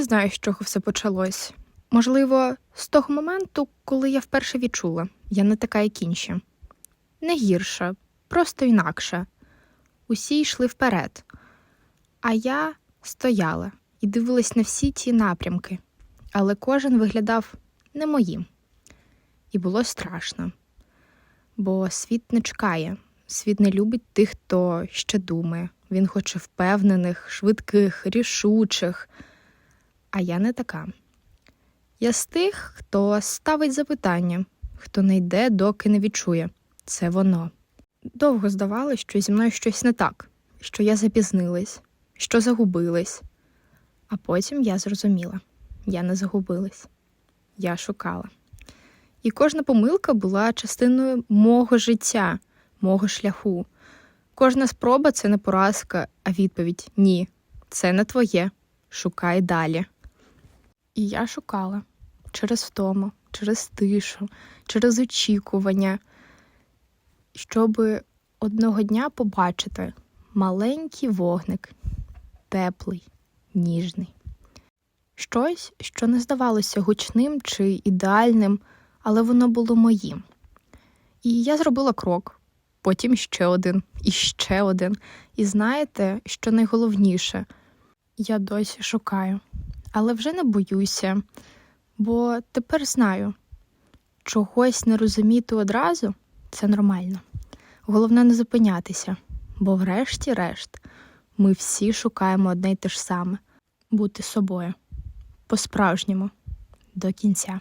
не знаю, з чого все почалось. Можливо, з того моменту, коли я вперше відчула, я не така, як інші. Не гірша, просто інакша. Усі йшли вперед. А я стояла і дивилась на всі ті напрямки, але кожен виглядав не моїм. І було страшно. Бо світ не чекає, світ не любить тих, хто ще думає. Він хоче впевнених, швидких, рішучих. А я не така. Я з тих, хто ставить запитання, хто не йде, доки не відчує. Це воно. Довго здавалося, що зі мною щось не так, що я запізнилась, що загубилась. А потім я зрозуміла я не загубилась, я шукала. І кожна помилка була частиною мого життя, мого шляху. Кожна спроба це не поразка, а відповідь ні, це не твоє. Шукай далі. І я шукала через втому, через тишу, через очікування, щоб одного дня побачити маленький вогник, теплий, ніжний. Щось, що не здавалося гучним чи ідеальним, але воно було моїм. І я зробила крок, потім ще один, і ще один. І знаєте, що найголовніше, я досі шукаю, але вже не боюся, бо тепер знаю, чогось не розуміти одразу це нормально. Головне не зупинятися, бо врешті-решт ми всі шукаємо одне й те ж саме бути собою по-справжньому до кінця.